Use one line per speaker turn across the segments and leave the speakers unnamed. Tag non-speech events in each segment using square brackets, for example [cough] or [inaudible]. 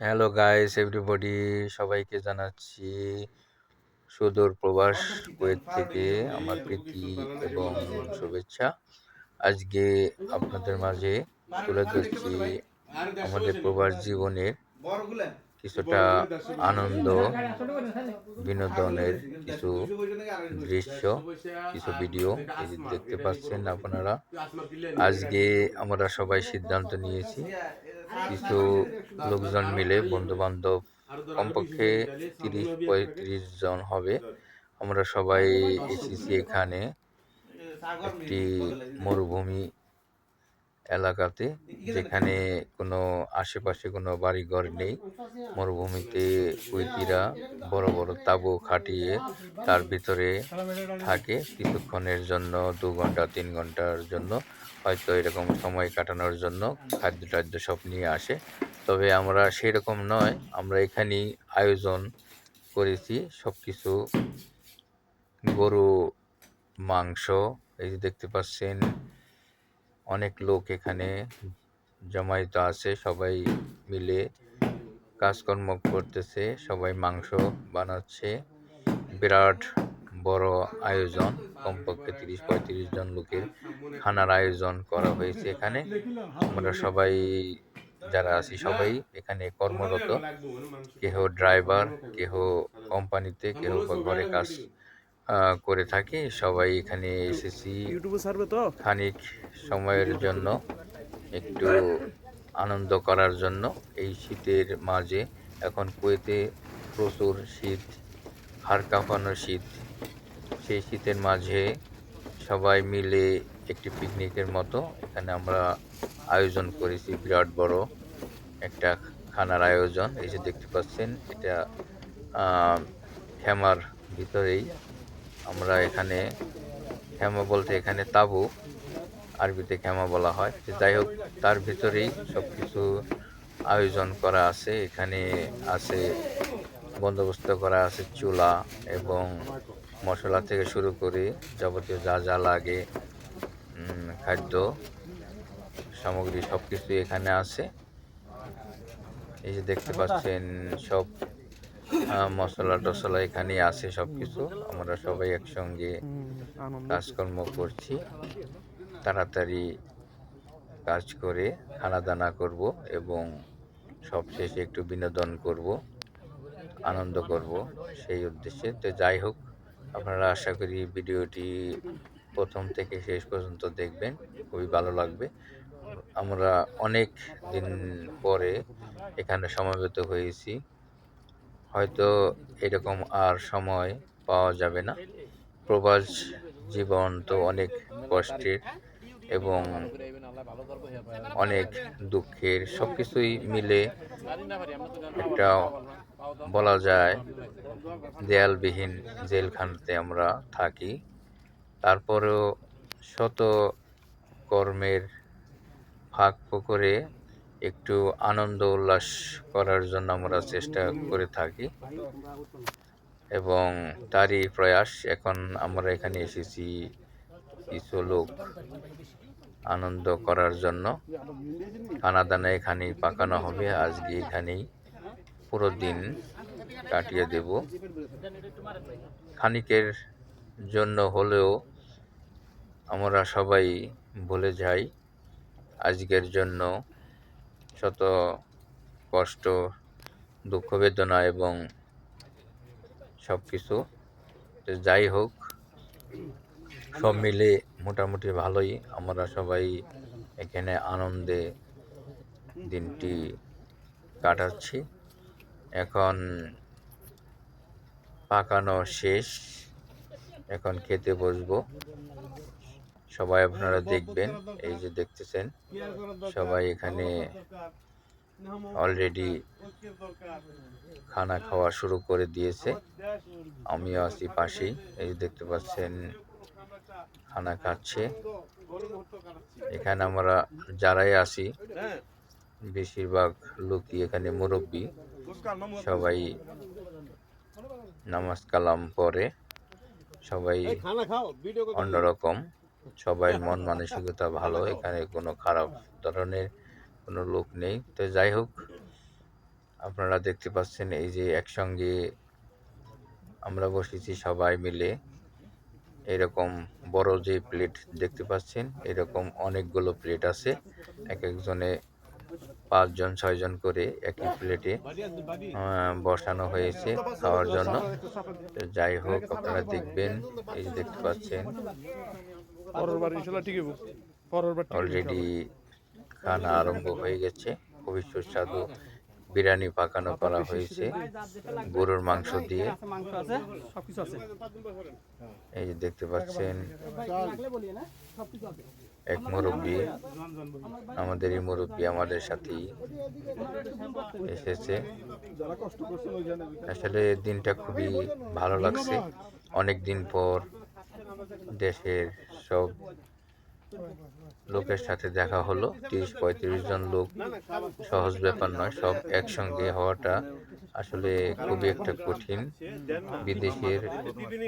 Hello guys everybody সবাইকে জানাচ্ছি সুদূর প্রবাস কুয়েত থেকে আমার প্রীতি এবং শুভেচ্ছা। আজকে আপনাদের মাঝে তুলে ধরছি আমাদের প্রবাস জীবনের কিছুটা আনন্দ, বিনোদনের কিছু দৃশ্য, কিছু ভিডিও দেখতে পাচ্ছেন আপনারা। আজকে আমরা সবাই সিদ্ধান্ত নিয়েছি কিছু লোকজন মিলে বন্ধু বান্ধব কমপক্ষে তিরিশ পঁয়ত্রিশ জন হবে। আমরা সবাই এসেছি এখানে একটি মরুভূমি এলাকাতে যেখানে কোনো আশেপাশে কোনো বাড়িঘর নেই। মরুভূমিতে কুইতিরা বড় বড় তাঁবু খাটিয়ে তার ভিতরে থাকে। কিছুক্ষণের জন্য দু ঘণ্টা তিন ঘণ্টার জন্য হয়তো এরকম সময় কাটানোর জন্য খাদ্য টাদ্য সব নিয়ে আসে। তবে আমরা সেরকম নয় আমরা এখানেই আয়োজন করেছি। সব কিছু গরু মাংস এই যে দেখতে পাচ্ছেন অনেক লোক এখানে জমায়েত আছে, সবাই মিলে কাজকর্ম করতেছে, সবাই মাংস বানাচ্ছে। বিরাট বড় আয়োজন, কমপক্ষে তিরিশ, পঁয়ত্রিশ জন লোকের খানার আয়োজন করা হয়েছে এখানে। আমরা সবাই যারা আছি সবাই এখানে কর্মরত। কেহ ড্রাইভার, কেহ কোম্পানিতে, কেহ ঘরে কাজ করে থাকি। সবাই এখানে এসেছি খানিক সময়ের জন্য একটু আনন্দ করার জন্য। এই শীতের মাঝে এখন কুয়েতে প্রচুর শীত হাড় কাঁপানো শীত। সেই শীতের মাঝে সবাই মিলে একটি পিকনিকের মতো এখানে আমরা আয়োজন করেছি বিরাট বড় একটা খানার আয়োজন। এই যে দেখতে পাচ্ছেন এটা খেমার ভিতরেই আমরা এখানে খেমা বলতে এখানে তাবু, আরবিতে খেমা বলা হয়। যাই হোক, তার ভিতরেই সব কিছু আয়োজন করা আছে। এখানে আছে বন্দোবস্ত করা আছে, চুলা এবং মশলা থেকে শুরু করে যাবতীয় যা যা লাগে খাদ্য সামগ্রী সব কিছুই এখানে আছে। এই যে দেখতে পাচ্ছেন, সব মশলা টশলা এখানে আছে সব কিছু আমরা সবাই একসঙ্গে কাজকর্ম করছি। তাড়াতাড়ি কাজ করে খানা দানা করব এবং সবশেষে একটু বিনোদন করব, আনন্দ করব সেই উদ্দেশ্যে। তো যাই হোক, আপনারা আশা করি ভিডিওটি প্রথম থেকে শেষ পর্যন্ত দেখবেন, খুবই ভালো লাগবে। আমরা অনেক দিন পরে এখানে সমাবেত হয়েছি। হয়তো এরকম আর সময় পাওয়া যাবে না। প্রবাস জীবন তো অনেক কষ্টের এবং অনেক দুঃখের সব কিছুই মিলে একটা বলা যায় দেয়ালবিহীন জেলখানাতে আমরা থাকি। তারপরেও শত কর্মের ফাঁক করে একটু আনন্দ উল্লাস করার জন্য আমরা চেষ্টা করে থাকি। এবং তারই প্রয়াস এখন আমরা এখানে এসেছি কিছু লোক আনন্দ করার জন্য। খানা দানা এখানেই পাকানো হবে, আজকে এখানেই পুরো দিন কাটিয়ে দেব। খানিকের জন্য হলেও আমরা সবাই ভুলে যাই, আজকের জন্য শত কষ্ট, দুঃখ, বেদনা এবং সব কিছু যাই হোক, সব মিলে মোটামুটি ভালোই। আমরা সবাই এখানে আনন্দে দিনটি কাটাচ্ছি। এখন পাকানো শেষ। এখন খেতে বসবো। সবাই আপনারা দেখবেন এই যে দেখতেছেন সবাই এখানে অলরেডি খানা খাওয়া শুরু করে দিয়েছে। আমিও আছি পাশেই এই যে দেখতে পাচ্ছেন খানা খাচ্ছে। এখানে আমরা যারাই আসি বেশিরভাগ লোকই এখানে মুরব্বী সবাই নামাজ কালাম পরে সবাই অন্যরকম। সবাই [laughs] মন মানসিকতা ভালো এখানে কোনো খারাপ ধরনের কোনো লোক নেই। তো যাই হোক আপনারা দেখতে পাচ্ছেন এই যে একসঙ্গে আমরা বসেছি সবাই মিলে। এরকম বড় যে প্লেট দেখতে পাচ্ছেন এরকম অনেকগুলো প্লেট আছে। এক একজনে পাঁচজন ছয়জন করে একই প্লেটে বসানো হয়েছে খাওয়ার জন্য। তো যাই হোক আপনারা দেখবেন এই যে দেখতে পাচ্ছেন।
ইনশাল্লাহ ঠিক হইব।
অলরেডি খানা আরম্ভ হয়ে গেছে। খুবই সুস্বাদু বিরিয়ানি পাকানো করা হয়েছে। গরুর মাংস দিয়ে। এই যে দেখতে পাচ্ছেন এক মুরব্বী আমাদের এই মুরব্বী আমাদের সাথেই এসেছে। আসলে দিনটা খুবই ভালো লাগছে। অনেক দিন পর দেশের সব লোকের সাথে দেখা হলো। তিরিশ, পঁয়ত্রিশ জন লোক সহজ ব্যাপার নয়, সব একসঙ্গে হওয়াটা আসলে খুবই একটা কঠিন। বিদেশের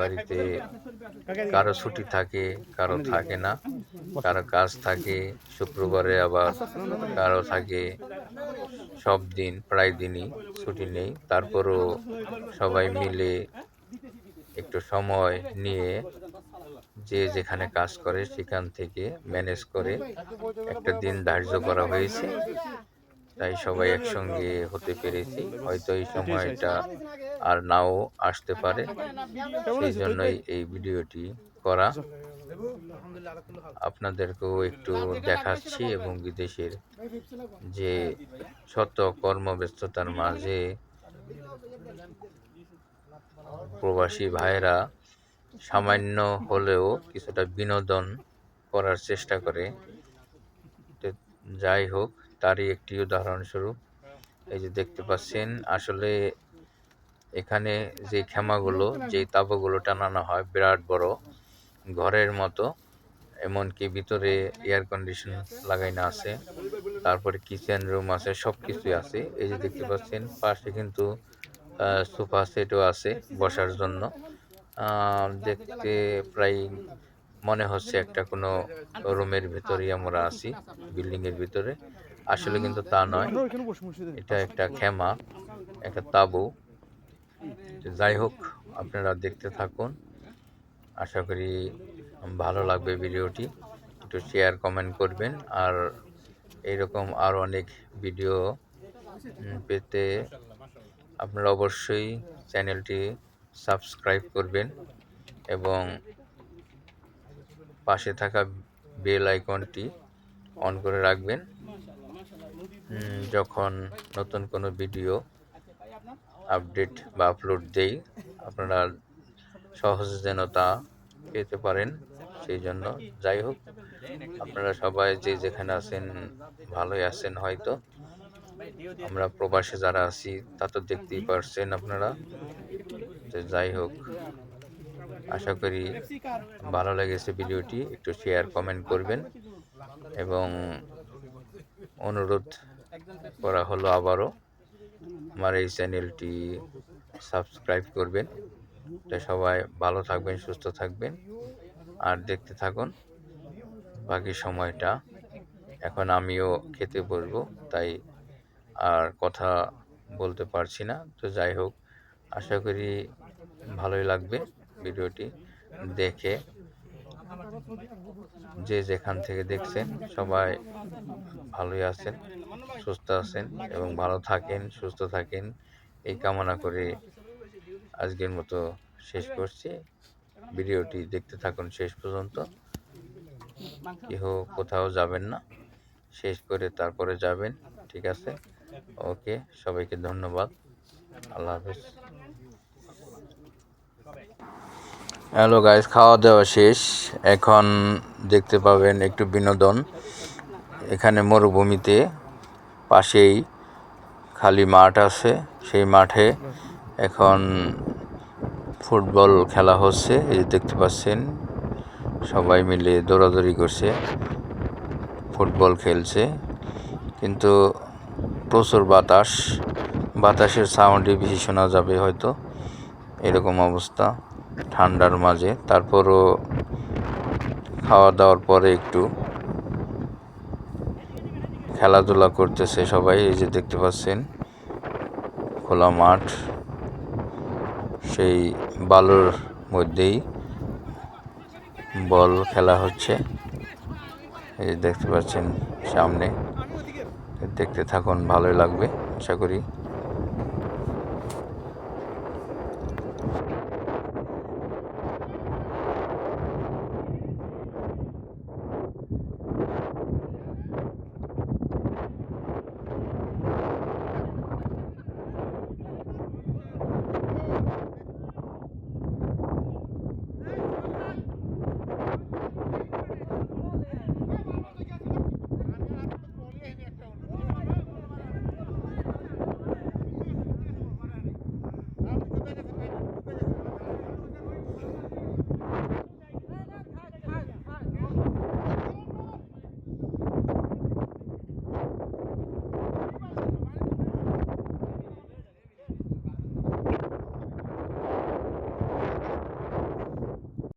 বাড়িতে কারও ছুটি থাকে, কারও থাকে না। কারও কাজ থাকে, শুক্রবারে আবার কারও থাকে। সব দিন, প্রায় দিনই ছুটি নেই। তারপরও সবাই মিলে একটু সময় নিয়ে যে যেখানে কাজ করে সেখান থেকে ম্যানেজ করে একটা দিন ধার্য করা হয়েছে। তাই সবাই একসঙ্গে হতে পেরেছি। হয়তো এই সময়টা আর নাও আসতে পারে। সেই জন্যই এই ভিডিওটি করা। আপনাদেরকেও একটু দেখাচ্ছি এবং বিদেশের যে শত কর্মব্যস্ততার মাঝে প্রবাসী ভাইয়েরা সামান্য হলেও কিছুটা বিনোদন করার চেষ্টা করে। যাই হোক, তারই একটি উদাহরণস্বরূপ এই যে দেখতে পাচ্ছেন, আসলে এখানে যে খেমাগুলো যে তাবুগুলো টানানো হয়, বিরাট বড়, ঘরের মতো, এমনকি ভিতরে এয়ার কন্ডিশন লাগাইনা আছে, তারপরে কিচেন রুম আছে সব কিছুই আছে। এই যে দেখতে পাচ্ছেন, পাশে কিন্তু সোফা সেটও আছে বসার জন্য। দেখতে প্রায় মনে হচ্ছে একটা কোনো রুমের ভিতরেই আমরা আছি বিল্ডিং এর ভিতরে। আসলে কিন্তু তা নয়। এটা একটা খেমা একটা তাবু। যাই হোক, আপনারা দেখতে থাকুন। আশা করি ভালো লাগবে ভিডিওটি। একটু শেয়ার কমেন্ট করবেন। আর এইরকম আরও অনেক ভিডিও পেতে আপনারা অবশ্যই চ্যানেলটি সাবস্ক্রাইব করবেন এবং পাশে থাকা বেল আইকনটি অন করে রাখবেন। যখন নতুন কোনো ভিডিও আপডেট বা আপলোড দেই, আপনারা সহজে যেন তা পেতে পারেন, সেই জন্য যাই হোক, আপনারা সবাই যে যেখানে আছেন, ভালোই আছেন হয়তো। আমরা প্রবাসে যারা আছি, তা তো দেখতেই পারছেন আপনারা। তো যাই হোক, আশা করি ভালো লেগেছে ভিডিওটি। একটু শেয়ার কমেন্ট করবেন। এবং অনুরোধ করা হলো আবারও, আমার এই চ্যানেলটি সাবস্ক্রাইব করবেন। তো সবাই ভালো থাকবেন, সুস্থ থাকবেন। আর দেখতে থাকুন, বাকি সময়টা। এখন আমিও খেতে বসবো, তাই আর কথা বলতে পারছি না। তো যাই হোক, আশা করি ভালোই লাগবে ভিডিওটি দেখে। যে যেখান থেকে দেখছেন, সবাই ভালোই আছেন, সুস্থ আছেন এবং ভালো থাকেন, সুস্থ থাকেন। এই কামনা করে আজকের মতো শেষ করছি। ভিডিওটি দেখতে থাকুন শেষ পর্যন্ত। কেহ কোথাও যাবেন না। শেষ করে তারপরে যাবেন, ঠিক আছে? ওকে, সবাইকে ধন্যবাদ। আল্লাহ হাফেজ। হ্যালো গাইস খাওয়া দাওয়া শেষ। এখন দেখতে পাবেন একটু বিনোদন। এখানে মরুভূমিতে পাশেই খালি মাঠ আছে। সেই মাঠে এখন ফুটবল খেলা হচ্ছে। এই যে দেখতে পাচ্ছেন, সবাই মিলে দৌড়াদৌড়ি করছে। ফুটবল খেলছে। কিন্তু প্রচুর বাতাস। বাতাসের সাউন্ডে বেশি শোনা যাবে হয়তো। এরকম অবস্থা, ঠান্ডার মাঝে। তারপরও খাওয়া দাওয়ার পরে একটু খেলাধুলা করতেছে সবাই। এই যে দেখতে পাচ্ছেন, খোলা মাঠ। সেই বালুর মধ্যেই বল খেলা হচ্ছে। এই দেখতে পাচ্ছেন সামনে। দেখতে থাকুন ভালোই লাগবে আশা করি।